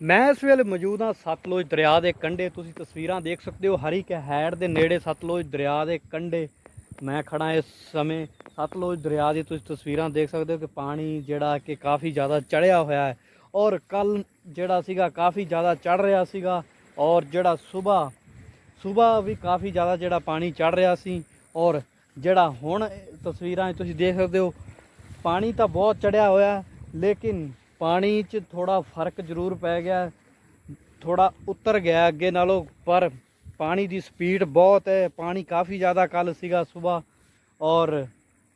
ਮੈਂ ਇਸ ਵੇਲੇ ਮੌਜੂਦ ਹਾਂ ਸਤਲੁਜ ਦਰਿਆ ਦੇ ਕੰਢੇ। ਤੁਸੀਂ ਤਸਵੀਰਾਂ ਦੇਖ ਸਕਦੇ ਹੋ, ਹਰੀ ਕੇ ਹੈਡ ਦੇ ਨੇੜੇ ਸਤਲੁਜ ਦਰਿਆ ਦੇ ਕੰਢੇ ਮੈਂ ਖੜਾ ਇਸ ਸਮੇਂ। ਸਤਲੁਜ ਦਰਿਆ ਦੀ ਤੁਸੀਂ ਤਸਵੀਰਾਂ ਦੇਖ ਸਕਦੇ ਹੋ ਕਿ ਪਾਣੀ ਜਿਹੜਾ ਕਿ ਕਾਫੀ ਜ਼ਿਆਦਾ ਚੜਿਆ ਹੋਇਆ ਹੈ ਔਰ ਕੱਲ ਜਿਹੜਾ ਸੀਗਾ ਕਾਫੀ ਜ਼ਿਆਦਾ ਚੜ ਰਿਹਾ ਸੀਗਾ ਔਰ ਜਿਹੜਾ ਸਵੇਰ ਸਵੇਰ ਵੀ ਕਾਫੀ ਜ਼ਿਆਦਾ ਜਿਹੜਾ ਪਾਣੀ ਚੜ ਰਿਹਾ ਸੀ ਔਰ ਜਿਹੜਾ ਹੁਣ ਤਸਵੀਰਾਂ ਤੁਸੀਂ ਦੇਖ ਸਕਦੇ ਹੋ, ਪਾਣੀ ਤਾਂ ਬਹੁਤ ਚੜਿਆ ਹੋਇਆ ਲੇਕਿਨ ਪਾਣੀ 'ਚ ਥੋੜਾ ਫ਼ਰਕ ਜ਼ਰੂਰ ਪੈ ਗਿਆ ਥੋੜਾ ਉਤਰ ਗਿਆ ਅੱਗੇ ਨਾਲੋਂ, ਪਰ ਪਾਣੀ ਦੀ ਸਪੀਡ ਬਹੁਤ ਹੈ, ਪਾਣੀ ਕਾਫੀ ਜ਼ਿਆਦਾ ਕੱਲ ਸੀਗਾ ਸਵੇਰ ਔਰ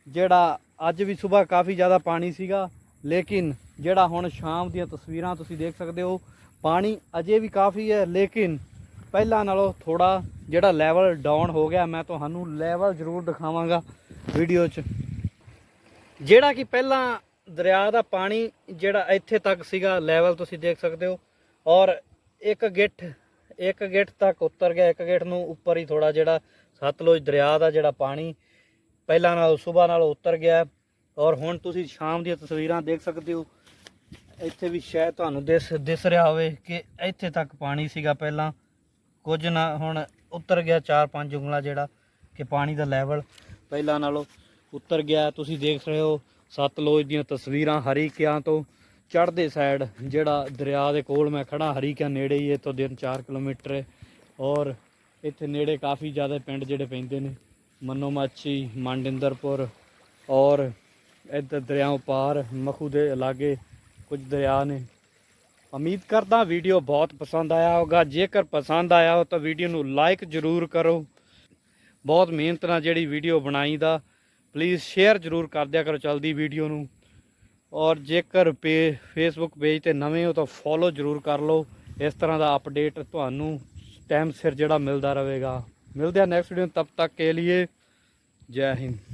ਜਿਹੜਾ ਅੱਜ ਵੀ ਸਵੇਰ ਕਾਫੀ ਜ਼ਿਆਦਾ ਪਾਣੀ ਸੀਗਾ, ਲੇਕਿਨ ਜਿਹੜਾ ਹੁਣ ਸ਼ਾਮ ਦੀਆਂ ਤਸਵੀਰਾਂ ਤੁਸੀਂ ਦੇਖ ਸਕਦੇ ਹੋ, ਪਾਣੀ ਅਜੇ ਵੀ ਕਾਫੀ ਹੈ, ਲੇਕਿਨ ਪਹਿਲਾਂ ਨਾਲੋਂ ਥੋੜਾ ਜਿਹੜਾ ਲੈਵਲ ਡਾਊਨ ਹੋ ਗਿਆ, ਮੈਂ ਤੁਹਾਨੂੰ ਲੈਵਲ ਜ਼ਰੂਰ ਦਿਖਾਵਾਂਗਾ ਵੀਡੀਓ 'ਚ। ਜਿਹੜਾ ਕਿ ਪਹਿਲਾਂ ਦਰਿਆ ਦਾ ਪਾਣੀ ਜਿਹੜਾ ਇੱਥੇ ਤੱਕ ਸੀਗਾ ਲੈਵਲ ਤੁਸੀਂ ਦੇਖ ਸਕਦੇ ਹੋ। ਔਰ ਇੱਕ ਗਿੱਠ ਇੱਕ ਗਿੱਠ ਤੱਕ ਉਤਰ ਗਿਆ। ਇੱਕ ਗਿੱਠ ਨੂੰ ਉੱਪਰ ਹੀ ਥੋੜਾ ਜਿਹੜਾ ਸਤਲੁਜ ਦਰਿਆ ਦਾ ਜਿਹੜਾ ਪਾਣੀ ਪਹਿਲਾਂ ਨਾਲੋਂ ਸਵੇਰ ਨਾਲੋਂ ਉਤਰ ਗਿਆ। ਔਰ ਹੁਣ ਤੁਸੀਂ ਸ਼ਾਮ ਦੀਆਂ ਤਸਵੀਰਾਂ ਦੇਖ ਸਕਦੇ ਹੋ। ਇੱਥੇ ਵੀ ਸ਼ਾਇਦ ਤੁਹਾਨੂੰ ਦਿਸ ਦਿਸ ਰਿਹਾ ਹੋਵੇ ਕਿ ਇੱਥੇ ਤੱਕ ਪਾਣੀ ਸੀਗਾ ਪਹਿਲਾਂ। ਕੁਝ ਨਾ, ਹੁਣ ਉਤਰ ਗਿਆ 4-5 ਉਂਗਲਾਂ ਜਿਹੜਾ ਕਿ ਪਾਣੀ ਦਾ ਲੈਵਲ ਪਹਿਲਾਂ ਨਾਲੋਂ ਉਤਰ ਗਿਆ। ਤੁਸੀਂ ਦੇਖ ਰਹੇ ਹੋ ਸਤਲੁਜ ਦੀਆਂ ਤਸਵੀਰਾਂ ਹਰੀਕਿਆਂ ਤੋਂ ਚੜ੍ਹਦੇ ਸਾਈਡ ਜਿਹੜਾ ਦਰਿਆ ਦੇ ਕੋਲ ਮੈਂ ਖੜਾ ਹਰੀਕਿਆਂ ਨੇੜੇ ਹੀ ਇੱਥੋਂ ਦਿਨ 4 ਕਿਲੋਮੀਟਰ ਹੈ ਔਰ ਇੱਥੇ ਨੇੜੇ ਕਾਫੀ ਜ਼ਿਆਦਾ ਪਿੰਡ ਜਿਹੜੇ ਪੈਂਦੇ ਨੇ ਮੰਨੋ ਮਾਛੀ ਮੰਡਿੰਦਰਪੁਰ ਔਰ ਇੱਧਰ ਦਰਿਆਓਂ ਪਾਰ ਮਖੂ ਦੇ ਲਾਗੇ ਕੁਝ ਦਰਿਆ ਨੇ। ਉਮੀਦ ਕਰਦਾ ਵੀਡੀਓ ਬਹੁਤ ਪਸੰਦ ਆਇਆ ਹੋਗਾ ਜੇਕਰ ਪਸੰਦ ਆਇਆ ਹੋ ਤਾਂ ਵੀਡੀਓ ਨੂੰ ਲਾਈਕ ਜ਼ਰੂਰ ਕਰੋ। ਬਹੁਤ ਮਿਹਨਤ ਨਾਲ ਜਿਹੜੀ ਵੀਡੀਓ ਬਣਾਈ ਦਾ ਪਲੀਜ਼ ਸ਼ੇਅਰ ਜ਼ਰੂਰ ਕਰ ਦਿਆ ਕਰੋ ਚਲਦੀ ਵੀਡੀਓ ਨੂੰ। ਔਰ ਜੇਕਰ ਪੇ ਫੇਸਬੁੱਕ ਪੇਜ ਤੇ ਨਵੇਂ ਹੋ ਤਾਂ ਫੋਲੋ ਜ਼ਰੂਰ ਕਰ ਲਓ। ਇਸ ਤਰ੍ਹਾਂ ਦਾ ਅਪਡੇਟ ਤੁਹਾਨੂੰ ਟਾਈਮ ਸਿਰ ਜਿਹੜਾ ਮਿਲਦਾ ਰਹੇਗਾ। ਮਿਲਦੇ ਆ ਨੈਕਸਟ ਵੀਡੀਓ ਤਬ ਤੱਕ ਕੇ ਲਈ ਜੈ ਹਿੰਦ।